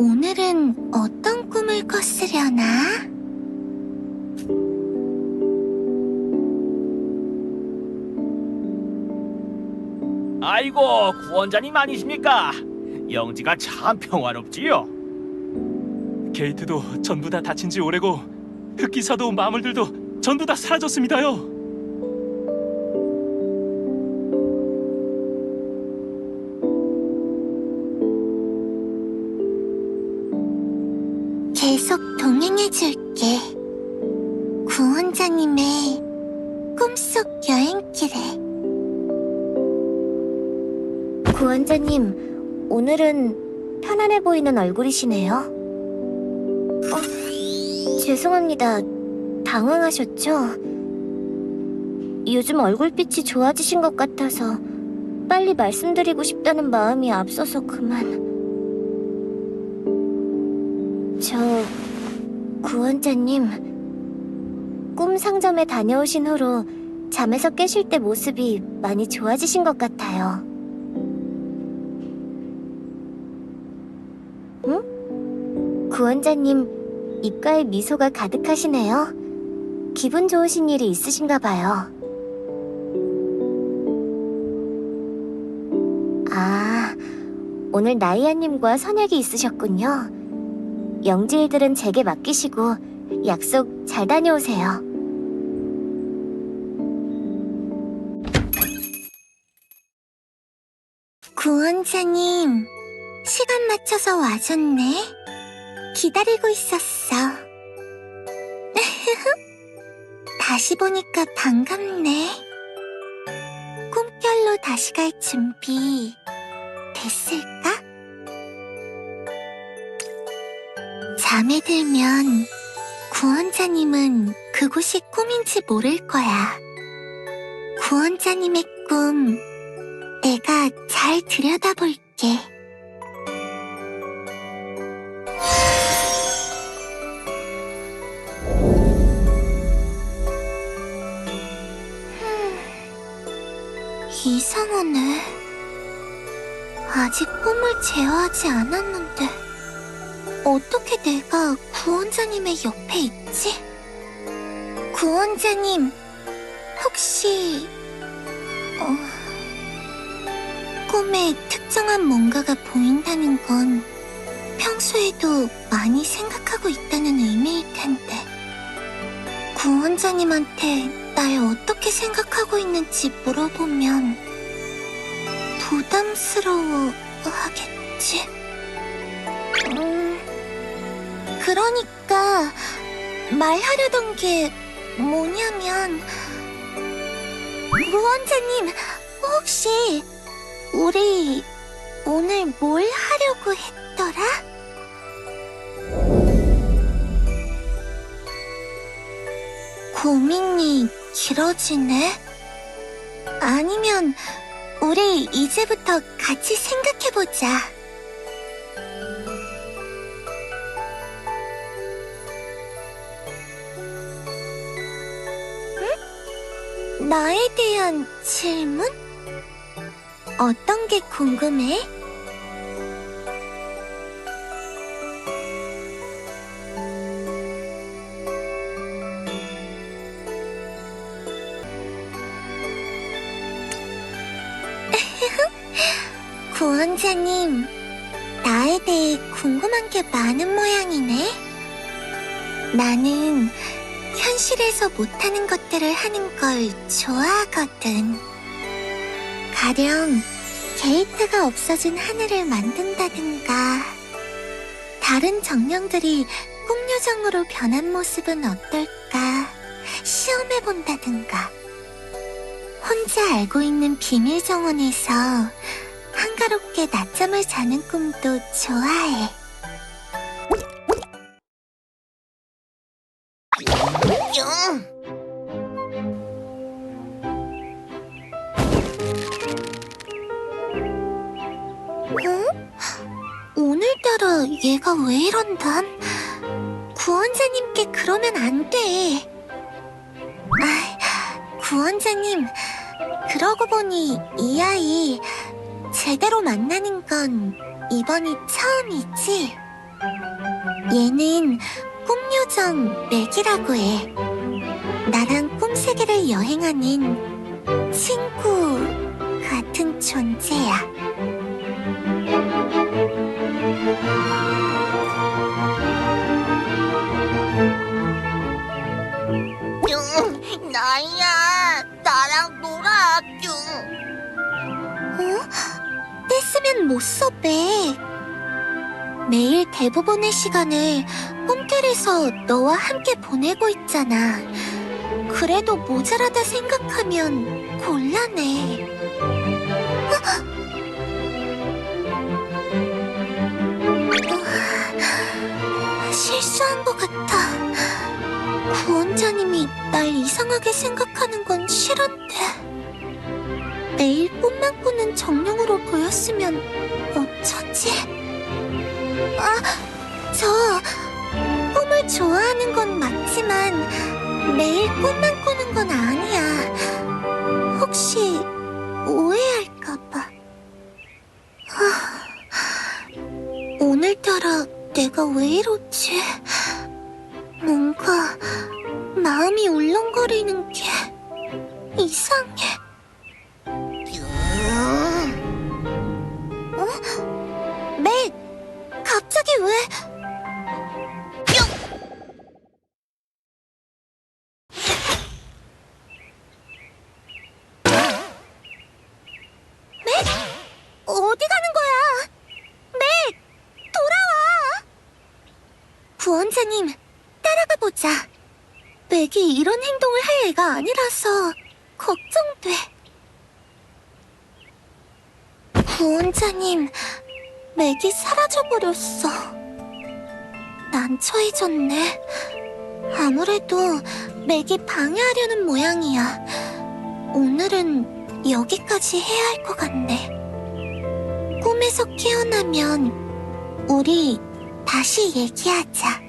오늘은 어떤 꿈을 꿨으려나? 아이고 구원자님 아니십니까? 영지가 참 평화롭지요. 게이트도 전부 다 닫힌 지 오래고 흑기사도 마물들도 전부 다 사라졌습니다요. 계속 동행해줄게. 구원자님의 꿈속 여행길에. 구원자님, 오늘은 편안해 보이는 얼굴이시네요. 어, 죄송합니다. 당황하셨죠? 요즘 얼굴빛이 좋아지신 것 같아서 빨리 말씀드리고 싶다는 마음이 앞서서 그만. 저 구원자님 꿈 상점에 다녀오신 후로 잠에서 깨실 때 모습이 많이 좋아지신 것 같아요. 응? 구원자님 입가에 미소가 가득하시네요. 기분 좋으신 일이 있으신가 봐요. 아, 오늘 나이아님과 선약이 있으셨군요. 영지일들은 제게 맡기시고 약속 잘 다녀오세요. 구원자님, 시간 맞춰서 와줬네. 기다리고 있었어. 다시 보니까 반갑네. 꿈결로 다시 갈 준비 됐을까? 잠에 들면 구원자님은 그곳이 꿈인지 모를 거야. 구원자님의 꿈, 내가 잘 들여다볼게. 이상하네. 아직 꿈을 제어하지 않았는데. 어떻게 내가 구원자님의 옆에 있지? 구원자님, 혹시, 어, 꿈에 특정한 뭔가가 보인다는 건 평소에도 많이 생각하고 있다는 의미일 텐데. 구원자님한테 날 어떻게 생각하고 있는지 물어보면 부담스러워 하겠지? 그러니까 말하려던 게 뭐냐면 무원자님 혹시 우리 오늘 뭘 하려고 했더라? 고민이 길어지네? 아니면 우리 이제부터 같이 생각해보자. 나에 대한 질문? 어떤 게 궁금해? 구원자님, 나에 대해 궁금한 게 많은 모양이네. 나는 현실에서 못하는 것들을 하는 걸 좋아하거든. 가령 게이트가 없어진 하늘을 만든다든가, 다른 정령들이 꿈요정으로 변한 모습은 어떨까 시험해 본다든가, 혼자 알고 있는 비밀 정원에서 한가롭게 낮잠을 자는 꿈도 좋아해. 어? 오늘따라 얘가 왜 이런담? 구원자님께 그러면 안 돼. 아, 구원자님, 그러고 보니 이 아이 제 제대로 만나는 건 이번이 처음이지? 얘는 꿈요정 맥이라고 해. 나랑 꿈세계를 여행하는 친구 같은 존재야. 뿅, 나야, 나랑 놀아, 뿅. 어? 뗐으면 못 써, 매. 매일 대부분의 시간을 꿈틀에서 너와 함께 보내고 있잖아. 그래도 모자라다 생각하면 곤란해. 어, 실수한 것 같아. 구원자님이 날 이상하게 생각하는 건 싫은데. 매일 꿈만 꾸는 정령으로 보였으면 어쩌지? 아, 저 꿈을 좋아하는 건 맞지만 매일 꿈만 꾸는 건 아니야. 혹시 오해할까봐. 아, 오늘따라 내가 왜 이러지? 뭔가 마음이 울렁거리는 게 이상해. 구원자님, 따라가 보자. 맥이 이런 행동을 할 애가 아니라서 걱정돼. 구원자님, 맥이 사라져버렸어. 난처해졌네. 아무래도 맥이 방해하려는 모양이야. 오늘은 여기까지 해야 할 것 같네. 꿈에서 깨어나면 우리 다시 얘기하자.